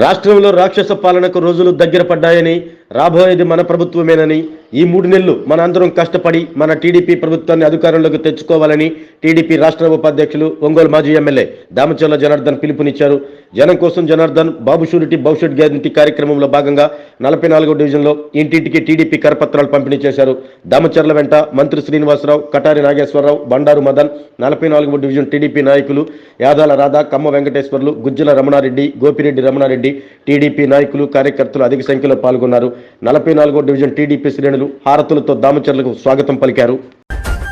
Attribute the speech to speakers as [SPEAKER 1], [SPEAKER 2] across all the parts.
[SPEAKER 1] రాష్ట్రంలో రాక్షస పాలనకు రోజులు దగ్గర పడ్డాయని రాబోయేది మన ప్రభుత్వమేనని ఈ మూడు నెలలు మన అందరం కష్టపడి మన టీడీపీ ప్రభుత్వాన్ని అధికారంలోకి తెచ్చుకోవాలని టీడీపీ రాష్ట్ర ఉపాధ్యక్షులు ఒంగోలు మాజీ ఎమ్మెల్యే దామచర్ల జనార్దన్ పిలుపునిచ్చారు. జనం కోసం జనార్దన్ బాబు షూరిటీ భవిష్యత్ గ్యారంటీ కార్యక్రమంలో భాగంగా నలభై నాలుగో డివిజన్లో ఇంటింటికి టీడీపీ కరపత్రాలు పంపిణీ చేశారు. దామచర్ల వెంట మంత్రి శ్రీనివాసరావు కటారి నాగేశ్వరరావు బండారు మదన్ నలభై నాలుగో డివిజన్ టీడీపీ నాయకులు యాదాల రాధా కమ్మ వెంకటేశ్వర్లు గుజ్జల రమణారెడ్డి గోపిరెడ్డి రమణారెడ్డి టీడీపీ నాయకులు కార్యకర్తలు అధిక సంఖ్యలో పాల్గొన్నారు. నలభై నాలుగో డివిజన్ టీడీపీ శ్రేణులు హారతులతో దామచర్లకు స్వాగతం పలికారు.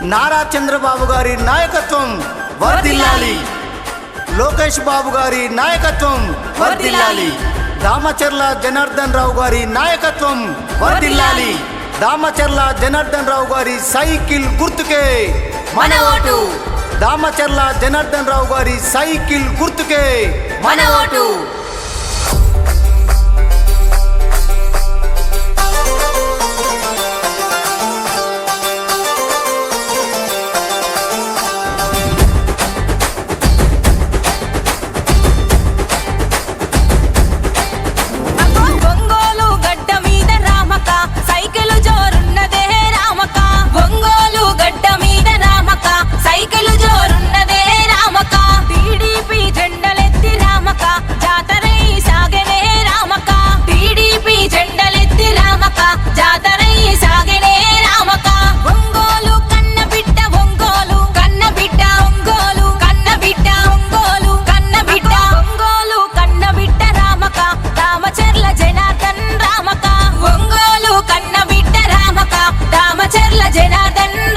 [SPEAKER 2] నారా చంద్రబాబు గారి నాయకత్వం వర్ధిల్లాలి. లోకేష్ బాబు గారి నాయకత్వం వర్ధిల్లాలి. దామచర్ల జనార్దన్ రావు గారి నాయకత్వం వర్ధిల్లాలి. దామచర్ల జనార్దన్ రావు గారి సైకిల్ గుర్తుకే.
[SPEAKER 3] మన ఓటు.
[SPEAKER 2] దామచర్ల జనార్దన్ రావు గారి సైకిల్ గుర్తుకే.
[SPEAKER 3] మన ఓటు.
[SPEAKER 4] than me.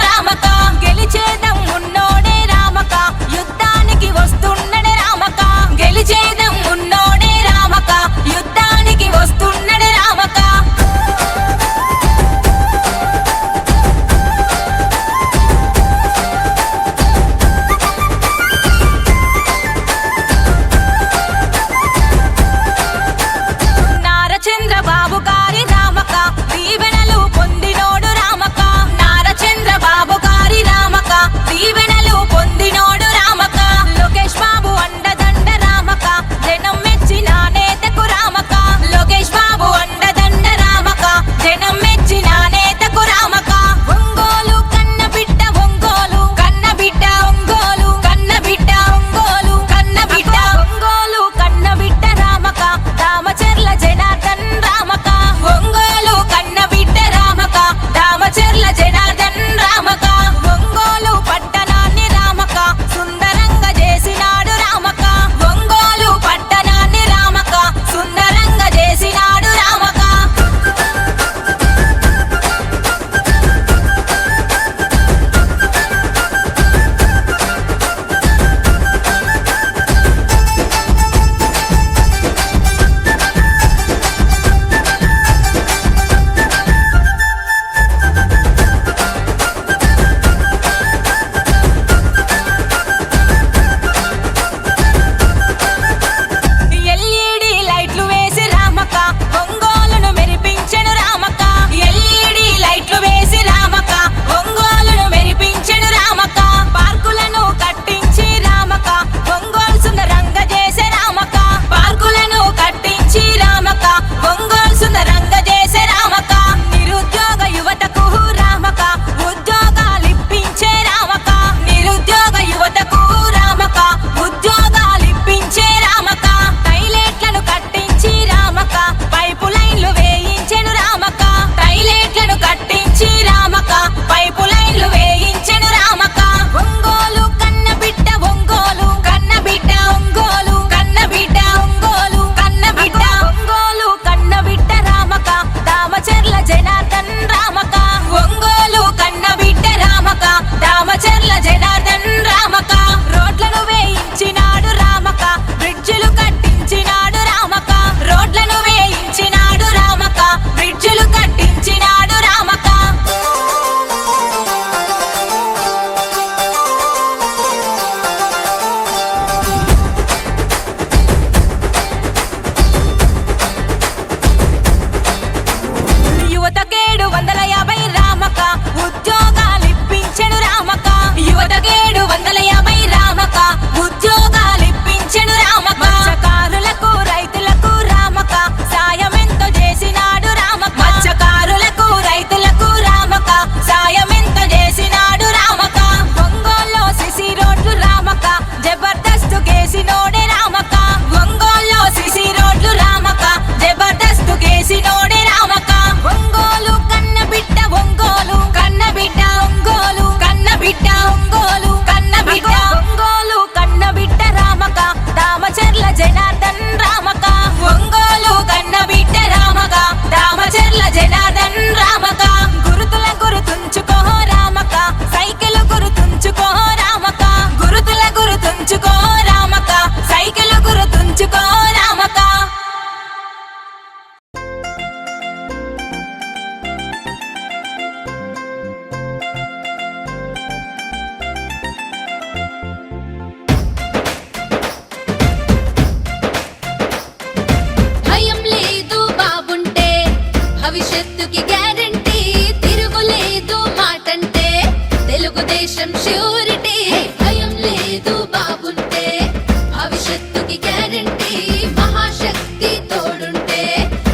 [SPEAKER 4] భవిష్యత్తుకి గ్యారంటీ మహాశక్తి తోడుంటే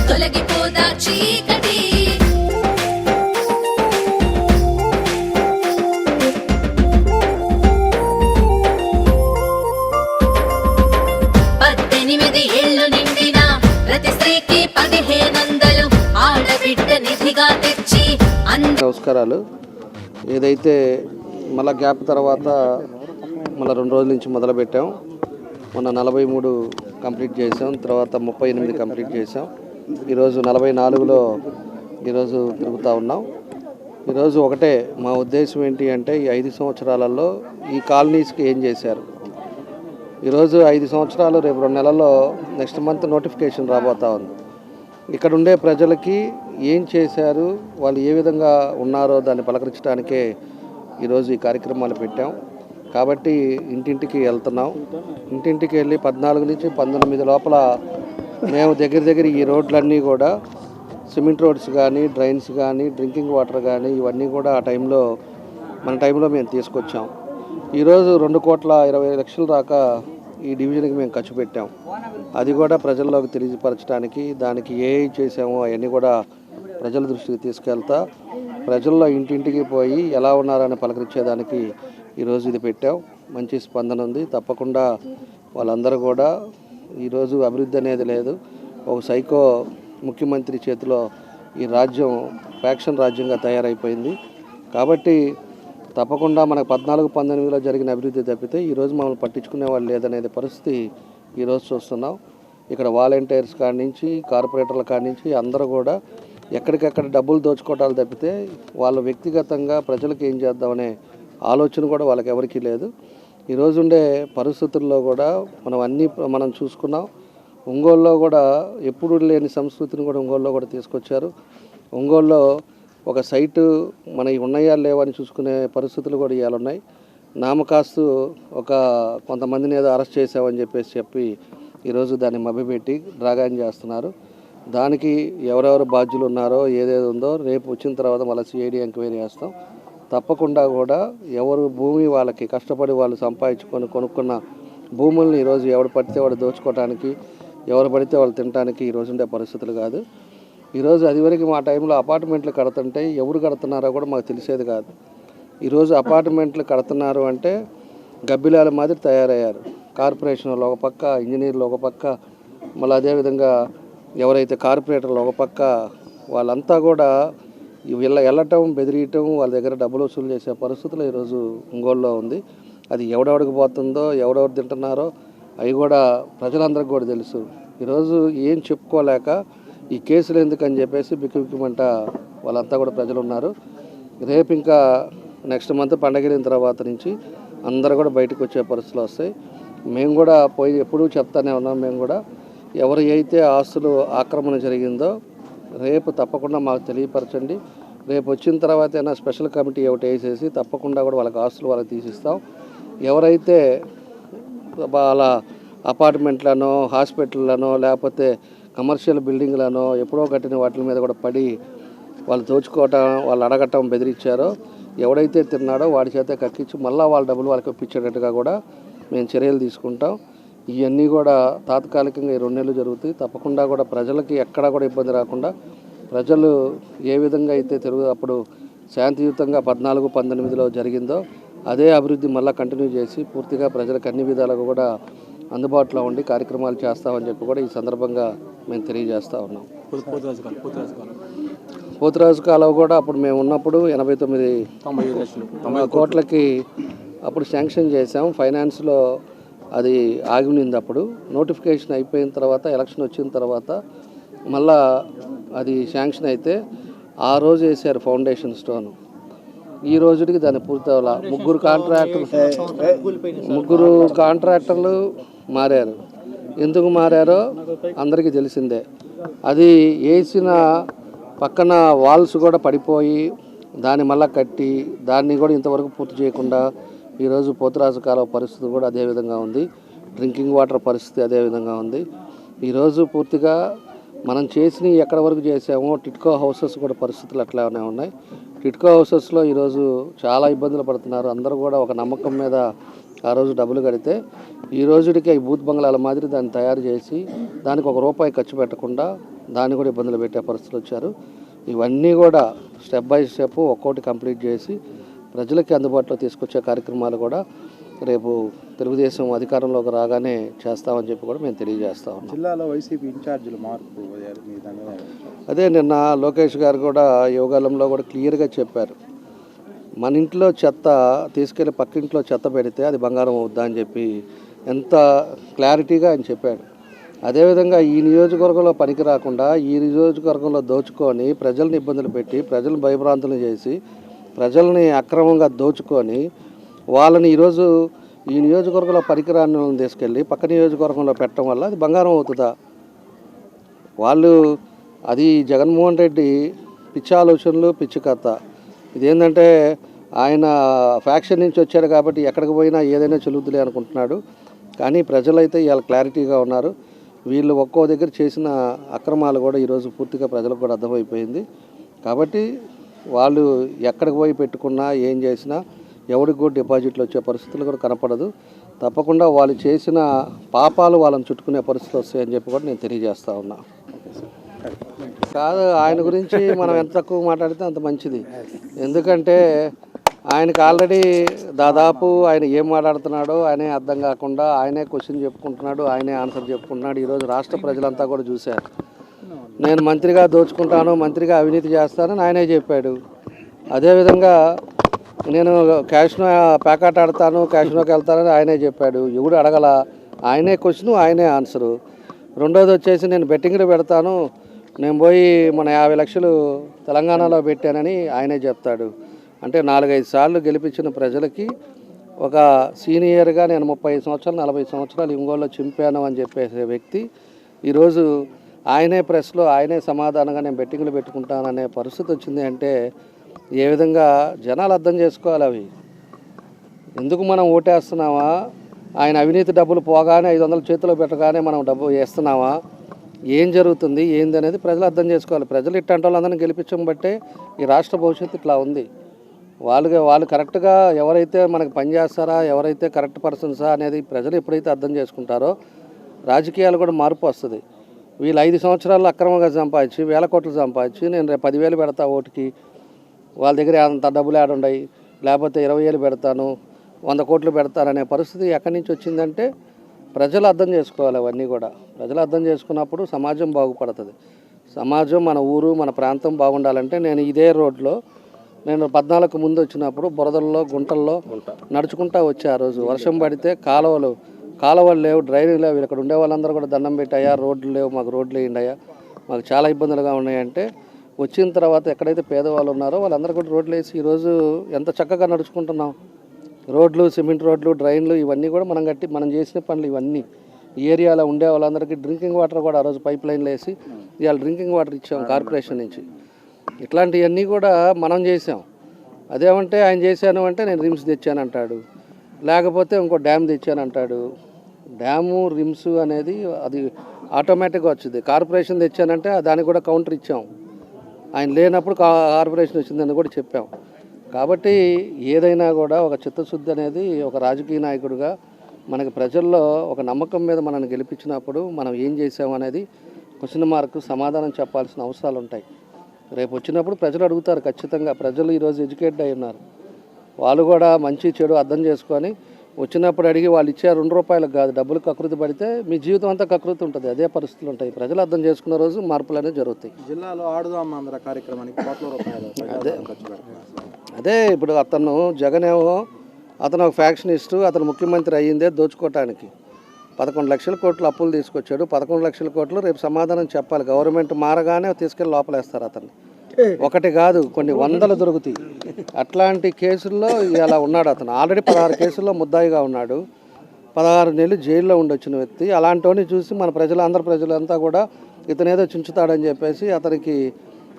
[SPEAKER 4] తొలగిపోదా చీకటి. పద్దెనిమిది ఏళ్ళు నిండిన ప్రతి స్త్రీకి పదిహేను వందలు ఆడబిడ్డ నిధిగా తెచ్చి
[SPEAKER 5] నమస్కారాలు. ఏదైతే మళ్ళా గ్యాప్ తర్వాత మళ్ళీ రెండు రోజుల నుంచి మొదలుపెట్టాం. మొన్న నలభై మూడు కంప్లీట్ చేసాం తర్వాత ముప్పై ఎనిమిది కంప్లీట్ చేసాం ఈరోజు నలభై నాలుగులో ఈరోజు తిరుగుతూ ఉన్నాం. ఈరోజు ఒకటే మా ఉద్దేశం ఏంటి అంటే ఈ ఐదు సంవత్సరాలలో ఈ కాలనీస్కి ఏం చేశారు? ఈరోజు ఐదు సంవత్సరాలు రేపు రెండు నెలల్లో నెక్స్ట్ మంత్ నోటిఫికేషన్ రాబోతా ఉంది. ఇక్కడ ఉండే ప్రజలకి ఏం చేశారు? వాళ్ళు ఏ విధంగా ఉన్నారో దాన్ని పలకరించడానికే ఈరోజు ఈ కార్యక్రమాలు పెట్టాం. కాబట్టి ఇంటింటికి వెళ్తున్నాం. ఇంటింటికి వెళ్ళి పద్నాలుగు నుంచి పంతొమ్మిది లోపల మేము దగ్గర దగ్గర ఈ రోడ్లన్నీ కూడా సిమెంట్ రోడ్స్ కానీ డ్రైన్స్ కానీ డ్రింకింగ్ వాటర్ కానీ ఇవన్నీ కూడా ఆ టైంలో మన టైంలో మేము తీసుకొచ్చాం. ఈరోజు రెండు కోట్ల ఇరవై లక్షలు దాకా ఈ డివిజన్కి మేము ఖర్చు పెట్టాం. అది కూడా ప్రజల్లోకి తెలియపరచడానికి దానికి ఏ చేసామో అవన్నీ కూడా ప్రజల దృష్టికి తీసుకెళ్తా ప్రజల్లో ఇంటింటికి పోయి ఎలా ఉన్నారని పలకరించేదానికి ఈరోజు ఇది పెట్టాం మంచి స్పందన ఉంది. తప్పకుండా వాళ్ళందరూ కూడా ఈరోజు అభివృద్ధి అనేది లేదు. ఒక సైకో ముఖ్యమంత్రి చేతిలో ఈ రాజ్యం ఫ్యాక్షన్ రాజ్యంగా తయారైపోయింది. కాబట్టి తప్పకుండా మనకు పద్నాలుగు పంతొమ్మిదిలో జరిగిన అభివృద్ధి తప్పితే ఈరోజు మమ్మల్ని పట్టించుకునే వాళ్ళు లేదనేది పరిస్థితి ఈరోజు చూస్తున్నాం. ఇక్కడ వాలంటీర్స్ కాడి నుంచి కార్పొరేటర్ల కాడి నుంచి అందరూ కూడా ఎక్కడికెక్కడ డబ్బులు దోచుకోవటాలు తప్పితే వాళ్ళు వ్యక్తిగతంగా ప్రజలకు ఏం చేద్దామనే ఆలోచన కూడా వాళ్ళకి ఎవరికీ లేదు. ఈరోజు ఉండే పరిస్థితుల్లో కూడా మనం అన్నీ మనం చూసుకున్నాం. ఒంగోలులో కూడా ఎప్పుడు లేని సంస్కృతిని కూడా ఒంగోలులో కూడా తీసుకొచ్చారు. ఒంగోలులో ఒక సైటు మన ఉన్నాయా లేవా అని చూసుకునే పరిస్థితులు కూడా ఇవాళ ఉన్నాయి. నామకాస్తు ఒక కొంతమందిని ఏదో అరెస్ట్ చేసామని చెప్పేసి చెప్పి ఈరోజు దాన్ని మభ్యపెట్టి డ్రాగాన్ చేస్తున్నారు. దానికి ఎవరెవరు బాధ్యులు ఉన్నారో ఏదేది ఉందో రేపు వచ్చిన తర్వాత మళ్ళీ సిఐడి ఎంక్వైరీ చేస్తాం. తప్పకుండా కూడా ఎవరు భూమి వాళ్ళకి కష్టపడి వాళ్ళు సంపాదించుకొని కొనుక్కున్న భూముల్ని ఈరోజు ఎవడు పడితే వాడు దోచుకోవడానికి ఎవరు పడితే వాళ్ళు తినడానికి ఈరోజు ఉండే పరిస్థితులు కాదు. ఈరోజు అదివరకు మా టైంలో అపార్ట్మెంట్లు కడుతుంటే ఎవరు కడుతున్నారో కూడా మాకు తెలిసేది కాదు. ఈరోజు అపార్ట్మెంట్లు కడుతున్నారు అంటే గబ్బిలాల మాదిరి తయారయ్యారు. కార్పొరేషన్ వాళ్ళు ఒక పక్క ఇంజనీర్లు ఒక పక్క మళ్ళీ అదేవిధంగా ఎవరైతే కార్పొరేటర్లు ఒక పక్క వాళ్ళంతా కూడా వీళ్ళ వెళ్ళటం బెదిరియటం వాళ్ళ దగ్గర డబ్బులు వసూలు చేసే పరిస్థితులు ఈరోజు ఒంగోలులో ఉంది. అది ఎవడెవడికి పోతుందో ఎవడెవరు తింటున్నారో అవి కూడా ప్రజలందరికీ కూడా తెలుసు. ఈరోజు ఏం చెప్పుకోలేక ఈ కేసులు ఎందుకని చెప్పేసి బిక్కుబిక్కుమంట వాళ్ళంతా కూడా ప్రజలు ఉన్నారు రేపు ఇంకా నెక్స్ట్ మంత్ పండగలిన తర్వాత నుంచి అందరూ కూడా బయటకు వచ్చే పరిస్థితులు వస్తాయి. మేము కూడా పోయి ఎప్పుడూ చెప్తానే ఉన్నాం మేము కూడా. ఎవరు అయితే ఆస్తులు ఆక్రమణ జరిగిందో రేపు తప్పకుండా మాకు తెలియపరచండి. రేపు వచ్చిన తర్వాత అయినా స్పెషల్ కమిటీ ఒకటి వేసేసి తప్పకుండా కూడా వాళ్ళకి ఆస్తులు వాళ్ళకి తీసిస్తాం. ఎవరైతే వాళ్ళ అపార్ట్మెంట్లనో హాస్పిటల్లనో లేకపోతే కమర్షియల్ బిల్డింగ్లనో ఎప్పుడో కట్టిన వాటి మీద కూడా పడి వాళ్ళు దోచుకోవటం వాళ్ళు అడగటం బెదిరించారో ఎవడైతే తిన్నాడో వాడి చేత కక్కించి మళ్ళీ వాళ్ళ డబ్బులు వాళ్ళకి ఇప్పించేటట్టుగా కూడా మేము చర్యలు తీసుకుంటాం. ఇవన్నీ కూడా తాత్కాలికంగా ఈ రెండు నెలలు జరుగుతాయి. తప్పకుండా కూడా ప్రజలకి ఎక్కడా కూడా ఇబ్బంది రాకుండా ప్రజలు ఏ విధంగా అయితే తిరుగు అప్పుడు శాంతియుతంగా పద్నాలుగు పంతొమ్మిదిలో జరిగిందో అదే అభివృద్ధి మళ్ళీ కంటిన్యూ చేసి పూర్తిగా ప్రజలకు అన్ని విధాలుగా కూడా అందుబాటులో ఉండి కార్యక్రమాలు చేస్తామని చెప్పి కూడా ఈ సందర్భంగా మేము తెలియజేస్తా ఉన్నాం. పోతురాజు కాలువ కూడా అప్పుడు మేము ఉన్నప్పుడు ఎనభై తొమ్మిది కోట్లకి అప్పుడు శాంక్షన్ చేసాం ఫైనాన్స్లో అది ఆగి అప్పుడు నోటిఫికేషన్ అయిపోయిన తర్వాత ఎలక్షన్ వచ్చిన తర్వాత మళ్ళా అది శాంక్షన్ అయితే ఆ రోజు వేసారు ఫౌండేషన్ స్టోన్. ఈ రోజుకి దాన్ని పూర్తి అవ్వాల? ముగ్గురు కాంట్రాక్టర్లు ముగ్గురు కాంట్రాక్టర్లు మారారు. ఎందుకు మారారో అందరికీ తెలిసిందే. అది వేసిన పక్కన వాల్స్ కూడా పడిపోయి దాన్ని మళ్ళా కట్టి దాన్ని కూడా ఇంతవరకు పూర్తి చేయకుండా ఈరోజు పోతురాజు కాలువ పరిస్థితి కూడా అదే విధంగా ఉంది. డ్రింకింగ్ వాటర్ పరిస్థితి అదే విధంగా ఉంది. ఈరోజు పూర్తిగా మనం చేసినవి ఎక్కడ వరకు చేసామో టిట్కో హౌసెస్ కూడా పరిస్థితులు అట్లానే ఉన్నాయి. టిట్కో హౌసెస్లో ఈరోజు చాలా ఇబ్బందులు పడుతున్నారు. అందరూ కూడా ఒక నమ్మకం మీద ఆ రోజు డబ్బులు కడితే ఈ రోజుడికి ఈ బూత్ బంగ్లాల మాదిరి దాన్ని తయారు చేసి దానికి ఒక రూపాయి ఖర్చు పెట్టకుండా దాన్ని కూడా ఇబ్బందులు పెట్టే పరిస్థితులు వచ్చారు. ఇవన్నీ కూడా స్టెప్ బై స్టెప్ ఒక్కోటి కంప్లీట్ చేసి ప్రజలకి అందుబాటులో తీసుకొచ్చే కార్యక్రమాలు కూడా రేపు తెలుగుదేశం అధికారంలోకి రాగానే చేస్తామని చెప్పి కూడా మేము తెలియజేస్తా ఉన్నాం.
[SPEAKER 6] జిల్లాలో వైసీపీ ఇన్ఛార్జీలు మార్పు
[SPEAKER 5] అదే నిన్న లోకేష్ గారు కూడా యోగాలంలో కూడా క్లియర్గా చెప్పారు. మన ఇంట్లో చెత్త తీసుకెళ్ళి పక్కింట్లో చెత్త పెడితే అది బంగారం అవుద్దా అని చెప్పి ఎంత క్లారిటీగా ఆయన చెప్పాడు. అదేవిధంగా ఈ నియోజకవర్గంలో పనికి రాకుండా ఈ నియోజకవర్గంలో దోచుకొని ప్రజల్ని ఇబ్బందులు పెట్టి ప్రజలను భయభ్రాంతులు చేసి ప్రజల్ని అక్రమంగా దోచుకొని వాళ్ళని ఈరోజు ఈ నియోజకవర్గంలో పరికరాన్ని తీసుకెళ్ళి పక్క నియోజకవర్గంలో పెట్టడం వల్ల అది బంగారం అవుతుందా? వాళ్ళు అది జగన్మోహన్ రెడ్డి పిచ్చి ఆలోచనలు పిచ్చి కథ. ఇదేంటంటే ఆయన ఫ్యాక్షన్ నుంచి వచ్చాడు కాబట్టి ఎక్కడికి పోయినా ఏదైనా చెల్లుద్దులే అనుకుంటున్నాడు. కానీ ప్రజలైతే ఇవాళ క్లారిటీగా ఉన్నారు. వీళ్ళు ఒక్కో దగ్గర చేసిన అక్రమాలు కూడా ఈరోజు పూర్తిగా ప్రజలకు కూడా అర్థమైపోయింది. కాబట్టి వాళ్ళు ఎక్కడికి పోయి పెట్టుకున్నా ఏం చేసినా ఎవరికి కూడా డిపాజిట్లు వచ్చే పరిస్థితులు కూడా కనపడదు. తప్పకుండా వాళ్ళు చేసిన పాపాలు వాళ్ళని చుట్టుకునే పరిస్థితులు వస్తాయని చెప్పి కూడా నేను తెలియజేస్తా ఉన్నా. కాదు ఆయన గురించి మనం ఎంత తక్కువ మాట్లాడితే అంత మంచిది. ఎందుకంటే ఆయనకి ఆల్రెడీ దాదాపు ఆయన ఏం మాట్లాడుతున్నాడో ఆయనే అర్థం కాకుండా ఆయనే క్వశ్చన్ చెప్పుకుంటున్నాడు ఆయనే ఆన్సర్ చెప్పుకుంటున్నాడు. ఈరోజు రాష్ట్ర ప్రజలంతా కూడా చూశారు. నేను మంత్రిగా దోచుకుంటాను మంత్రిగా అవినీతి చేస్తానని ఆయనే చెప్పాడు. అదేవిధంగా నేను క్యాష్నో ప్యాకెట్ ఆడతాను క్యాష్నోకి వెళ్తానని ఆయనే చెప్పాడు. ఎవడు అడగల? ఆయనే క్వశ్చన్ ఆయనే ఆన్సరు రెండోది వచ్చేసి నేను బెట్టింగ్లు పెడతాను. నేను పోయి మన యాభై లక్షలు తెలంగాణలో పెట్టానని ఆయనే చెప్తాడు. అంటే నాలుగైదు సార్లు గెలిపించిన ప్రజలకి ఒక సీనియర్గా నేను ముప్పై సంవత్సరాలు నలభై సంవత్సరాలు ఇంగోల్లో చింపాను అని చెప్పేసే వ్యక్తి ఈరోజు ఆయనే ప్రెస్లో ఆయనే సమాధానంగా నేను బెట్టింగ్లు పెట్టుకుంటాననే పరిస్థితి వచ్చింది అంటే ఏ విధంగా జనాలు అర్థం చేసుకోవాలి అవి. ఎందుకు మనం ఓటేస్తున్నామా? ఆయన అవినీతి డబ్బులు పోగానే ఐదు వందల చేతిలో పెట్టగానే మనం డబ్బు వేస్తున్నామా? ఏం జరుగుతుంది? ఏంది అనేది ప్రజలు అర్థం చేసుకోవాలి. ప్రజలు ఇట్టంటే వాళ్ళందరినీ గెలిపించడం బట్టే ఈ రాష్ట్ర భవిష్యత్తు ఇట్లా ఉంది. వాళ్ళుగా వాళ్ళు కరెక్ట్గా ఎవరైతే మనకి పనిచేస్తారా ఎవరైతే కరెక్ట్ పర్సన్సా అనేది ప్రజలు ఎప్పుడైతే అర్థం చేసుకుంటారో రాజకీయాలు కూడా మార్పు వస్తుంది. వీళ్ళు ఐదు సంవత్సరాలు అక్రమంగా సంపాదించి వేల కోట్లు సంపాదించి నేను రేపు పదివేలు పెడతా ఓటుకి వాళ్ళ దగ్గర అంత డబ్బులు ఆడుండయి లేకపోతే ఇరవై వేలు పెడతాను వంద కోట్లు పెడతాననే పరిస్థితి ఎక్కడి నుంచి వచ్చిందంటే ప్రజలు అర్థం చేసుకోవాలి అవన్నీ కూడా. ప్రజలు అర్థం చేసుకున్నప్పుడు సమాజం బాగుపడుతుంది. సమాజం మన ఊరు మన ప్రాంతం బాగుండాలంటే నేను ఇదే రోడ్లో నేను పద్నాలుగు ముందు వచ్చినప్పుడు బురదల్లో గుంటల్లో నడుచుకుంటా వచ్చా ఆ రోజు. వర్షం పడితే కాలువలు కాలువలు లేవు డ్రైనేజ్ లేవు. ఇక్కడ ఉండే వాళ్ళందరూ కూడా దండం పెట్టాయా? రోడ్లు లేవు మాకు రోడ్లు వేయండియా? మాకు చాలా ఇబ్బందులుగా ఉన్నాయంటే వచ్చిన తర్వాత ఎక్కడైతే పేదవాళ్ళు ఉన్నారో వాళ్ళందరూ కూడా రోడ్లు వేసి ఈరోజు ఎంత చక్కగా నడుచుకుంటున్నాం. రోడ్లు సిమెంట్ రోడ్లు డ్రైన్లు ఇవన్నీ కూడా మనం కట్టి మనం చేసిన పనులు ఇవన్నీ. ఈ ఏరియాలో ఉండే వాళ్ళందరికీ డ్రింకింగ్ వాటర్ కూడా ఆ రోజు పైప్ లైన్లు వేసి ఇవాళ డ్రింకింగ్ వాటర్ ఇచ్చాం కార్పొరేషన్ నుంచి. ఇట్లాంటివన్నీ కూడా మనం చేసాం. అదేమంటే ఆయన చేశాను అంటే నేను రిమ్స్ తెచ్చాను అంటాడు లేకపోతే ఇంకో డ్యామ్ తెచ్చాను అంటాడు డ్యాము రిమ్స్ అనేది అది ఆటోమేటిక్గా వచ్చింది. కార్పొరేషన్ తెచ్చానంటే దానికి కూడా కౌంటర్ ఇచ్చాం. ఆయన లేనప్పుడు కా- కార్పొరేషన్ వచ్చిందని కూడా చెప్పాం. కాబట్టి ఏదైనా కూడా ఒక చిత్తశుద్ధి అనేది ఒక రాజకీయ నాయకుడిగా మనకి ప్రజల్లో ఒక నమ్మకం మీద మనల్ని గెలిపించినప్పుడు మనం ఏం చేసాం అనేది క్వశ్చన్ మార్క్ సమాధానం చెప్పాల్సిన అవసరాలు ఉంటాయి. రేపు వచ్చినప్పుడు ప్రజలు అడుగుతారు ఖచ్చితంగా. ప్రజలు ఈరోజు ఎడ్యుకేటెడ్ అయి ఉన్నారు. వాళ్ళు కూడా మంచి చెడు అర్థం చేసుకొని వచ్చినప్పుడు అడిగి వాళ్ళు ఇచ్చే రెండు రూపాయలకు కాదు డబ్బులు కకృతి పడితే మీ జీవితం అంతా కకృతి ఉంటుంది. అదే పరిస్థితులు ఉంటాయి. ప్రజలు అర్థం చేసుకున్న రోజు మార్పులు అనేవి జరుగుతాయి.
[SPEAKER 6] జిల్లాలో ఆడుదాం ఆంధ్ర కార్యక్రమానికి కోట్ల రూపాయలు పెడుతున్నారు.
[SPEAKER 5] అదే ఇప్పుడు అతను జగన్ ఏమో అతను ఒక ఫ్యాక్షనిస్ట్ అతను ముఖ్యమంత్రి అయ్యిందే దోచుకోవటానికి పదకొండు లక్షల కోట్లు అప్పులు తీసుకొచ్చాడు. పదకొండు లక్షల కోట్లు రేపు సమాధానం చెప్పాలి. గవర్నమెంట్ మారగానే తీసుకెళ్ళి లోపలేస్తారు అతన్ని. ఒకటి కాదు కొన్ని వందలు దొరుకుతాయి. అట్లాంటి కేసుల్లో ఇలా ఉన్నాడు అతను. ఆల్రెడీ పదహారు కేసుల్లో ముద్దాయిగా ఉన్నాడు. పదహారు నెలలు జైల్లో ఉండొచ్చిన వ్యక్తి. అలాంటివన్నీ చూసి మన ప్రజలు ఆంధ్ర ప్రజలంతా కూడా ఇతనేదో చుంచుతాడని చెప్పేసి అతనికి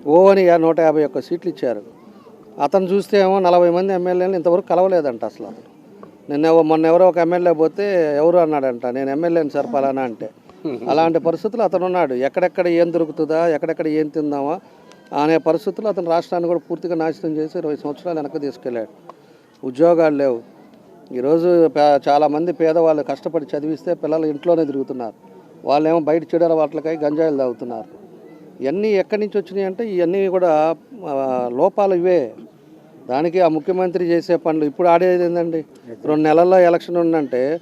[SPEAKER 5] ఓ అని యా- నూట యాభై ఒక్క సీట్లు ఇచ్చారు. అతను చూస్తే ఏమో నలభై మంది ఎమ్మెల్యేలు ఇంతవరకు కలవలేదంట అసలు అతను. నిన్న మొన్న ఎవరో ఒక ఎమ్మెల్యే పోతే ఎవరు అన్నాడంట నేను ఎమ్మెల్యేని సార్ పలానా అంటే. అలాంటి పరిస్థితులు అతను ఉన్నాడు ఎక్కడెక్కడ ఏం దొరుకుతుందా ఎక్కడెక్కడ ఏం తిందామా అనే పరిస్థితుల్లో అతను రాష్ట్రాన్ని కూడా పూర్తిగా నాశనం చేసి ఇరవై సంవత్సరాలు వెనక్కి తీసుకెళ్ళాడు. ఉద్యోగాలు లేవు. ఈరోజు చాలామంది పేదవాళ్ళు కష్టపడి చదివిస్తే పిల్లలు ఇంట్లోనే తిరుగుతున్నారు. వాళ్ళేమో బయట చెడు వాటికై గంజాయిలు తాగుతున్నారు. ఇవన్నీ ఎక్కడి నుంచి వచ్చినాయి అంటే ఇవన్నీ కూడా లోపాలు ఇవే. దానికి ఆ ముఖ్యమంత్రి చేసే పనులు ఇప్పుడు ఆడేది ఏంటండి రెండు నెలల్లో ఎలక్షన్ ఉందంటే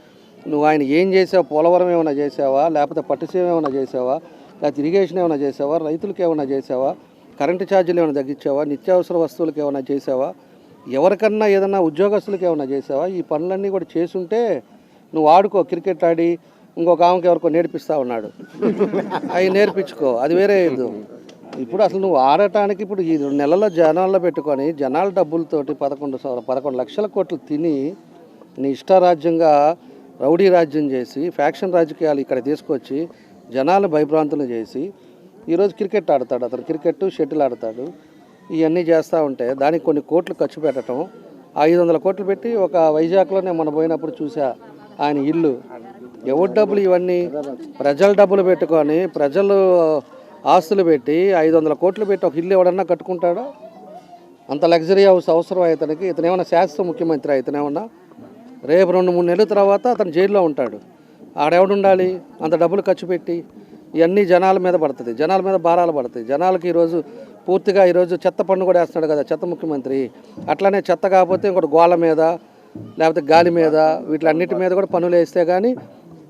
[SPEAKER 5] నువ్వు ఆయన ఏం చేసావు? పోలవరం ఏమైనా చేసావా? లేకపోతే పట్టుసీమ ఏమైనా చేసావా? లేకపోతే ఇరిగేషన్ ఏమైనా చేసావా? రైతులకు ఏమైనా చేసావా? కరెంటు ఛార్జీలు ఏమైనా తగ్గించావా? నిత్యావసర వస్తువులకు ఏమైనా చేసావా? ఎవరికన్నా ఏదన్నా ఉద్యోగస్తులకు ఏమైనా చేసావా? ఈ పనులన్నీ కూడా చేసుంటే నువ్వు ఆడుకో క్రికెట్ ఆడి ఇంకొక ఆమెకి ఎవరికో నేర్పిస్తా ఉన్నాడు. అవి నేర్పించుకో అది వేరే ఇది ఇప్పుడు అసలు నువ్వు ఆడటానికి ఇప్పుడు ఈ రెండు నెలల జనాల్లో పెట్టుకొని జనాల డబ్బులతోటి పదకొండు పదకొండు లక్షల కోట్లు తిని నీ ఇష్టారాజ్యంగా రౌడీ రాజ్యం చేసి ఫ్యాక్షన్ రాజకీయాలు ఇక్కడ తీసుకొచ్చి జనాలు భయభ్రాంతులు చేసి ఈరోజు క్రికెట్ ఆడతాడు అతను క్రికెట్ షటిల్ ఆడతాడు. ఇవన్నీ చేస్తూ ఉంటే దానికి కొన్ని కోట్లు ఖర్చు పెట్టడం ఐదు వందల కోట్లు పెట్టి ఒక వైజాగ్లోనే మనం పోయినప్పుడు చూసా ఆయన ఇల్లు. ఎవరి డబ్బులు ఇవన్నీ? ప్రజల డబ్బులు పెట్టుకొని ప్రజలు ఆస్తులు పెట్టి ఐదు వందల కోట్లు పెట్టి ఒక ఇల్లు ఎవడన్నా కట్టుకుంటాడా? అంత లగ్జరీ హౌస్ అవసరం ఇతనికి ఇతను ఏమన్నా శాశ్వత ముఖ్యమంత్రి ఇతను ఏమన్నా? రేపు రెండు మూడు నెలల తర్వాత అతను జైల్లో ఉంటాడు. ఆడెవడు ఉండాలి? అంత డబ్బులు ఖర్చు పెట్టి ఇవన్నీ జనాల మీద పడుతుంది. జనాల మీద భారాలు పడుతాయి. జనాలకి ఈరోజు పూర్తిగా ఈరోజు చెత్త పన్ను కూడా వేస్తున్నాడు కదా చెత్త ముఖ్యమంత్రి. అట్లానే చెత్త కాకపోతే ఇంకోటి గోళ్ళ మీద లేకపోతే గాలి మీద వీటిలన్నిటి మీద కూడా పన్నులు వేస్తే కానీ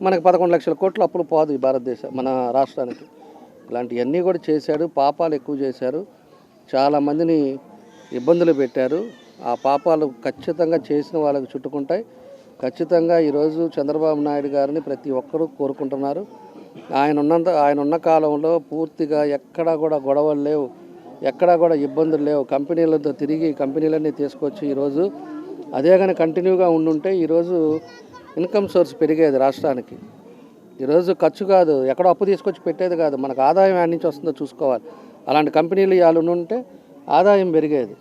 [SPEAKER 5] మనకి పదకొండు లక్షల కోట్లు అప్పులు పోదు ఈ భారతదేశం మన రాష్ట్రానికి. ఇలాంటివన్నీ కూడా చేశాడు పాపాలు ఎక్కువ చేశారు. చాలామందిని ఇబ్బందులు పెట్టారు. ఆ పాపాలు ఖచ్చితంగా చేసిన వాళ్ళకి చుట్టుకుంటాయి. ఖచ్చితంగా ఈరోజు చంద్రబాబు నాయుడు గారిని ప్రతి ఒక్కరూ కోరుకుంటున్నారు. ఆయన ఉన్నంత ఆయన ఉన్న కాలంలో పూర్తిగా ఎక్కడా కూడా గొడవలు లేవు. ఎక్కడా కూడా ఇబ్బందులు లేవు. కంపెనీలతో తిరిగి కంపెనీలన్నీ తీసుకొచ్చి ఈరోజు అదే కానీ కంటిన్యూగా ఉండుంటే ఈరోజు ఇన్కమ్ సోర్స్ పెరిగేది రాష్ట్రానికి. ఈరోజు ఖర్చు కాదు. ఎక్కడో అప్పు తీసుకొచ్చి పెట్టేది కాదు. మనకు ఆదాయం ఎక్కడి నుంచి వస్తుందో చూసుకోవాలి. అలాంటి కంపెనీలు వాళ్ళు ఉంటే ఆదాయం పెరిగేది.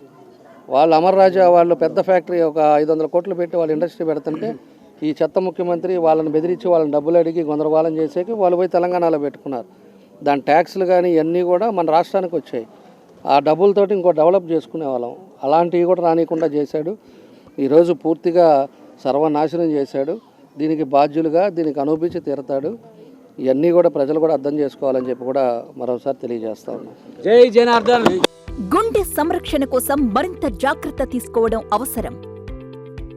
[SPEAKER 5] వాళ్ళు అమర్ రాజా వాళ్ళు పెద్ద ఫ్యాక్టరీ ఒక ఐదు వందల కోట్లు పెట్టి వాళ్ళు ఇండస్ట్రీ పెడుతుంటే ఈ చెత్త ముఖ్యమంత్రి వాళ్ళని బెదిరించి వాళ్ళని డబ్బులు అడిగి గందరగోళం చేసేకి వాళ్ళు పోయి తెలంగాణలో పెట్టుకున్నారు. దాని ట్యాక్స్లు కానీ ఇవన్నీ కూడా మన రాష్ట్రానికి వచ్చాయి. ఆ డబ్బులతోటి ఇంకో డెవలప్ చేసుకునే వాళ్ళం. అలాంటివి కూడా రానియకుండా చేశాడు. ఈరోజు పూర్తిగా సర్వనాశనం చేశాడు. దీనికి బాధ్యులుగా దీనికి అనుభవించి తీరతాడు. ఇవన్నీ కూడా ప్రజలు కూడా అర్థం చేసుకోవాలని చెప్పి కూడా మరోసారి తెలియజేస్తా ఉన్నాం.
[SPEAKER 7] గుండె సంరక్షణ కోసం మరింత జాగ్రత్త తీసుకోవడం అవసరం.